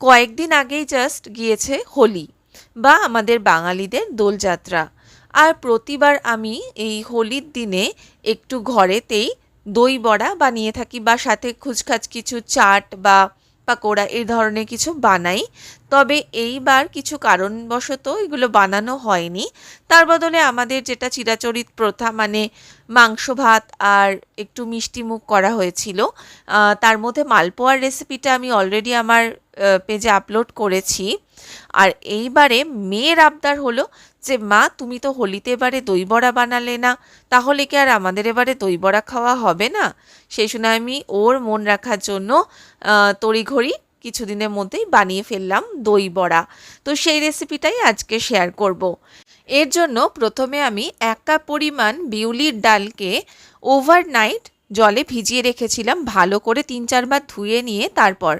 কয়েকদিন আগেই জাস্ট গিয়েছে হোলি বা আমাদের বাঙালিদের দোলযাত্রা। আর প্রতিবার আমি এই হোলির দিনে একটু ঘরেতেই দই বড়া বানিয়ে থাকি বা সাথে খুচখাচ কিছু চাট বা পাকোড়া এই ধরনের কিছু বানাই। তবে এইবার কিছু কারণবশত এগুলো বানানো হয়নি। তার বদলে আমাদের যেটা চিরাচরিত প্রথা মানে মাংস ভাত আর একটু মিষ্টি মুখ করা হয়েছিল। তার মধ্যে মালপোয়ার রেসিপিটা আমি অলরেডি আমার পেজে আপলোড করেছি। আর এইবারে মেয়ের আবদার হলো যে, মা, তুমি তো হোলিতে এবারে দই বড়া বানালে না, তাহলে কি আর আমাদের এবারে দই বড়া খাওয়া হবে না? সেই শুনে আমি ওর মন রাখার জন্য তড়িঘড়ি কিছুদিনের মধ্যেই বানিয়ে ফেললাম দই বড়া। তো সেই রেসিপিটাই আজকে শেয়ার করব। এর জন্য প্রথমে আমি এক কাপ পরিমাণ বিউলির ডালকে ওভারনাইট জলে ভিজিয়ে রেখেছিলাম, ভালো করে তিন চারবার ধুয়ে নিয়ে তারপর।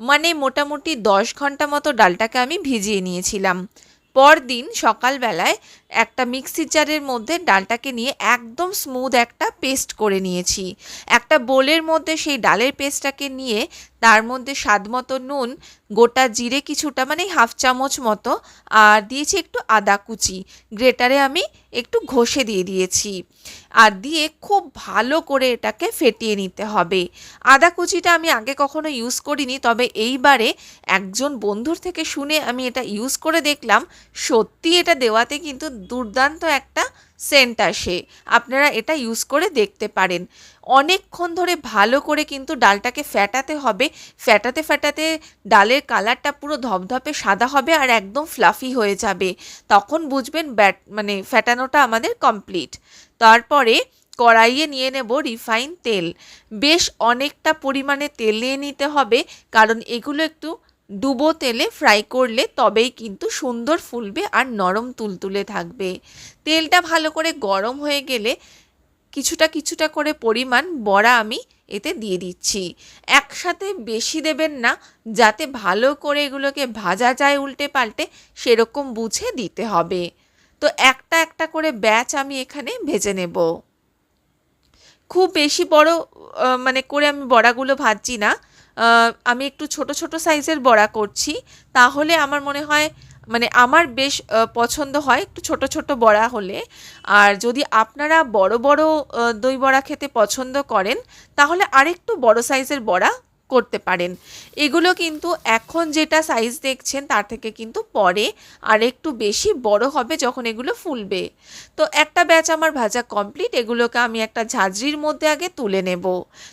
মানে মোটামুটি দশ ঘণ্টা মতো ডালটাকে আমি ভিজিয়ে নিয়েছিলাম। পরদিন সকালবেলায় একটা মিক্সির জারের মধ্যে ডালটাকে নিয়ে একদম স্মুথ একটা পেস্ট করে নিয়েছি। একটা বোলের মধ্যে সেই ডালের পেস্টটাকে নিয়ে তার মধ্যে স্বাদ মতো নুন, গোটা জিরে কিছুটা মানে হাফ চামচ মতো, আর দিয়েছি একটু আদা কুচি। গ্রেটারে আমি একটু ঘষে দিয়ে দিয়েছি। আর দিয়ে খুব ভালো করে এটাকে ফেটিয়ে নিতে হবে। আদা কুচিটা আমি আগে কখনো ইউজ করিনি, তবে এইবারে একজন বন্ধুর থেকে শুনে আমি এটা ইউজ করে দেখলাম। সত্যি এটা দেওয়াতে কিন্তু দুর্দান্ত একটা সেন্ট আসে। আপনারা এটা ইউজ করে দেখতে পারেন। অনেকক্ষণ ধরে ভালো করে কিন্তু ডালটাকে ফ্যাটাতে হবে। ফ্যাটাতে ফ্যাটাতে ডালের কালারটা পুরো ধপধপে সাদা হবে আর একদম ফ্লাফি হয়ে যাবে। তখন বুঝবেন ব্যাট মানে ফ্যাটানোটা আমাদের কমপ্লিট তারপরে কড়াইয়ে নিয়ে নেব রিফাইন তেল। বেশ অনেকটা পরিমাণে তেল নিয়ে নিতে হবে। কারণ এগুলো একটু ডুবো তেলে ফ্রাই করলে তবেই কিন্তু সুন্দর ফুলবে আর নরম তুলতুলে থাকবে। তেলটা ভালো করে গরম হয়ে গেলে কিছুটা কিছুটা করে পরিমাণ বড়া আমি এতে দিয়ে দিচ্ছি। একসাথে বেশি দেবেন না, যাতে ভালো করে এগুলোকে ভাজা যায় উল্টে পাল্টে সেরকম বুঝে দিতে হবে। তো একটা একটা করে ব্যাচ আমি এখানে ভেজে নেব। খুব বেশি বড় মানে করে আমি বড়াগুলো ভাজছি না। আমি একটু ছোট ছোট সাইজের বড়া করছি, তাহলে আমার মনে হয় মানে আমার বেশ পছন্দ হয় একটু ছোট ছোট বড়া হলে। আর যদি আপনারা বড় বড় দই বড়া খেতে পছন্দ করেন, তাহলে আরেকটু বড় সাইজের বড়া করতে পারেন। এগুলো কিন্তু এখন যেটা সাইজ দেখছেন তার থেকে কিন্তু পরে আর একটু বেশি বড় হবে যখন এগুলো ফুলবে। তো একটা ব্যাচ আমার ভাজা কমপ্লিট এগুলোকে আমি একটা ঝাঁঝরির মধ্যে আগে তুলে নেব।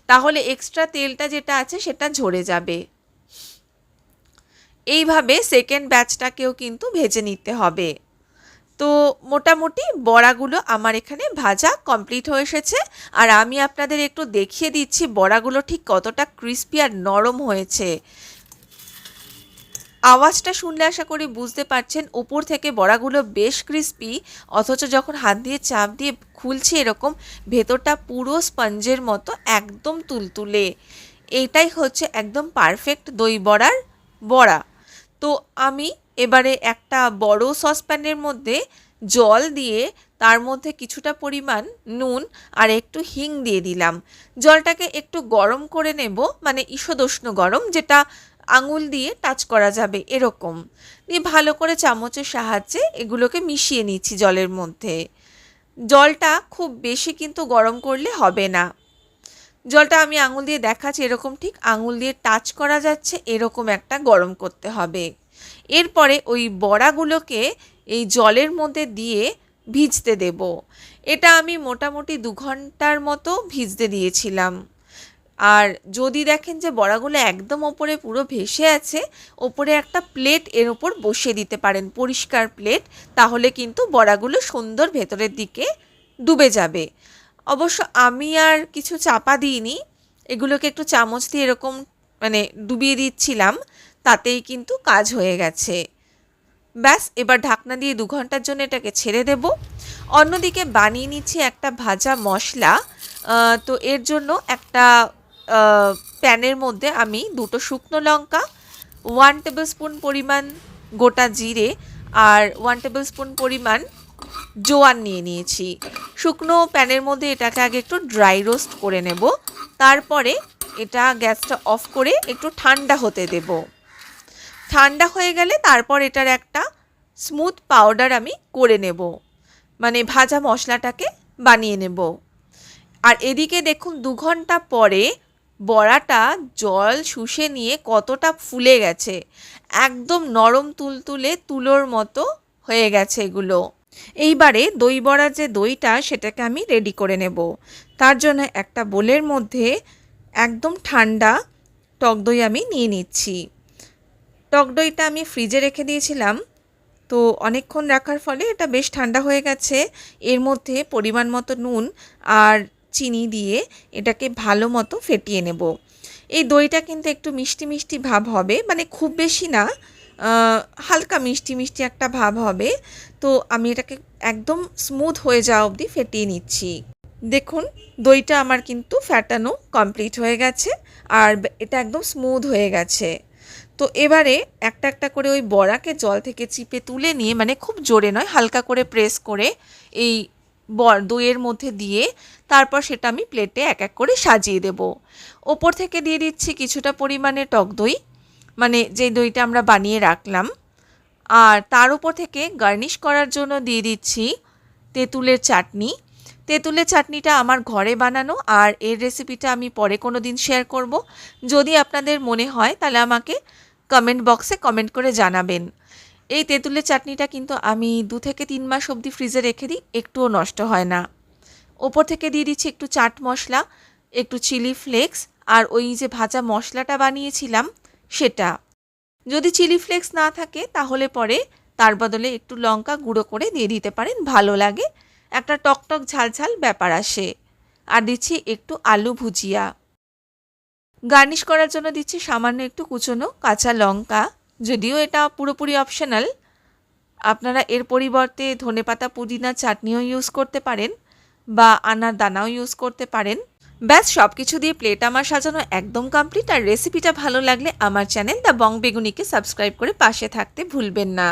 তাহলে এক্সট্রা তেলটা যেটা আছে সেটা ঝরে যাবে। এইভাবে সেকেন্ড ব্যাচটাকেও কিন্তু ভেজে নিতে হবে। তো মোটামুটি বড়াগুলো আমার এখানে ভাজা কমপ্লিট হয়ে এসেছে। আর আমি আপনাদের একটু দেখিয়ে দিচ্ছি বড়াগুলো ঠিক কতটা ক্রিস্পি আর নরম হয়েছে। আওয়াজটা শুনলে আশা করি বুঝতে পারছেন, উপর থেকে বড়াগুলো বেশ ক্রিস্পি অথচ যখন হাত দিয়ে চাপ দিয়ে খুলছি এরকম, ভেতরটা পুরো স্পঞ্জের মতো একদম তুলতুলে। এটাই হচ্ছে একদম পারফেক্ট দই বড়ার বড়া। তো আমি এবারে একটা বড় সসপ্যানের মধ্যে জল দিয়ে তার মধ্যে কিছুটা পরিমাণ নুন আর একটু হিং দিয়ে দিলাম। জলটাকে একটু গরম করে নেব মানে ঈষদোষ্ণ গরম, যেটা আঙুল দিয়ে টাচ করা যাবে এরকম। দিয়ে ভালো করে চামচের সাহায্যে এগুলোকে মিশিয়ে নিচ্ছি জলের মধ্যে। জলটা খুব বেশি কিন্তু গরম করলে হবে না। জলটা আমি আঙুল দিয়ে দেখাচ্ছি এরকম, ঠিক আঙুল দিয়ে টাচ করা যাচ্ছে, এরকম একটা গরম করতে হবে। এরপরে ওই বড়াগুলোকে এই জলের মধ্যে দিয়ে ভিজতে দেব। এটা আমি মোটামুটি দু ঘণ্টার মতো ভিজতে দিয়েছিলাম। আর যদি দেখেন যে বড়াগুলো একদম ওপরে পুরো ভেসে আছে, ওপরে একটা প্লেট এর ওপর বসিয়ে দিতে পারেন, পরিষ্কার প্লেট, তাহলে কিন্তু বড়াগুলো সুন্দর ভেতরের দিকে ডুবে যাবে। অবশ্য আমি আর কিছু চাপা দিইনি, এগুলোকে একটু চামচ দিয়ে এরকম মানে ডুবিয়ে দিচ্ছিলাম। তাতেই কিন্তু কাজ হয়ে গেছে। ব্যাস, এবার ঢাকনা দিয়ে দু ঘণ্টার জন্য এটাকে ছেড়ে দেব। অন্যদিকে বানিয়ে নিচ্ছি একটা ভাজা মশলা। তো এর জন্য একটা প্যানের মধ্যে আমি দুটো শুকনো লঙ্কা ওয়ান টেবিল স্পুন পরিমাণ গোটা জিরে আর ওয়ান টেবিল স্পুন পরিমাণ জোয়ান নিয়ে নিয়েছি। শুকনো প্যানের মধ্যে এটাকে আগে একটু ড্রাই রোস্ট করে নেব। তারপরে এটা গ্যাসটা অফ করে একটু ঠান্ডা হতে দেব। ঠান্ডা হয়ে গেলে তারপর এটার একটা স্মুথ পাউডার আমি করে নেব। মানে ভাজা মশলাটাকে বানিয়ে নেব। আর এদিকে দেখুন, দু ঘণ্টা পরে বড়াটা জল শুষে নিয়ে কতটা ফুলে গেছে। একদম নরম তুলতুলে তুলোর মতো হয়ে গেছে এগুলো। এইবারে দই বড়ার যে দইটা, সেটাকে আমি রেডি করে নেব। তার জন্য একটা বোলের মধ্যে একদম ঠান্ডা টক দই আমি নিয়ে নিচ্ছি। টক দইটা আমি ফ্রিজে রেখে দিয়েছিলাম। তো অনেকক্ষণ রাখার ফলে এটা বেশ ঠান্ডা হয়ে গেছে। এর মধ্যে পরিমাণ মতো নুন আর চিনি দিয়ে এটাকে ভালো মতো ফেটিয়ে নেব। এই দইটা কিন্তু একটু মিষ্টি মিষ্টি ভাব হবে মানে খুব বেশি না হালকা মিষ্টি মিষ্টি একটা ভাব হবে। তো আমি এটাকে একদম স্মুথ হয়ে যাওয়া অবধি ফেটিয়ে নিচ্ছি। দেখুন, দইটা আমার কিন্তু ফ্যাটানো কমপ্লিট হয়ে গেছে আর এটা একদম স্মুথ হয়ে গেছে। তো এবারে একটা একটা করে ওই বড়াকে জল থেকে চিপে তুলে নিয়ে মানে খুব জোরে নয়, হালকা করে প্রেস করে এই দইয়ের মধ্যে দিয়ে তারপর সেটা আমি প্লেটে এক এক করে সাজিয়ে দেব। ওপর থেকে দিয়ে দিচ্ছি কিছুটা পরিমাণে টক দই মানে যে দইটা আমরা বানিয়ে রাখলাম। আর তার উপর থেকে গার্নিশ করার জন্য দিয়ে দিচ্ছি তেঁতুলের চাটনি। তেঁতুলের চাটনিটা আমার ঘরে বানানো আর এর রেসিপিটা আমি পরে কোনো দিন শেয়ার করব। যদি আপনাদের মনে হয় তাহলে আমাকে কমেন্ট বক্সে কমেন্ট করে জানাবেন। এই তেঁতুলের চাটনিটা কিন্তু আমি দু থেকে তিন মাস অবধি ফ্রিজে রেখে দিই, একটুও নষ্ট হয় না। ওপর থেকে দিয়ে দিচ্ছি একটু চাট মশলা, একটু চিলি ফ্লেক্স আর ওই যে ভাজা মশলাটা বানিয়েছিলাম সেটা। যদি চিলি ফ্লেক্স না থাকে তাহলে পরে তার বদলে একটু লঙ্কা গুঁড়ো করে দিয়ে দিতে পারেন, ভালো লাগে। একটা টকটক ঝালঝাল ব্যাপার আসে। আর দিচ্ছি একটু আলু ভুজিয়া। গার্নিশ করার জন্য দিচ্ছি সামান্য একটু কুচনো কাঁচা লঙ্কা, যদিও এটা পুরোপুরি অপশনাল আপনারা এর পরিবর্তে ধনেপাতা, পুদিনা, চাটনিও ইউজ করতে পারেন বা আনার দানাও ইউজ করতে পারেন। ব্যাস সব কিছু দিয়ে প্লেট আমার সাজানো একদম কমপ্লিট আর রেসিপিটা ভালো লাগলে আমার চ্যানেল দ্য বং বেগুনিকে সাবস্ক্রাইব করে পাশে থাকতে ভুলবেন না।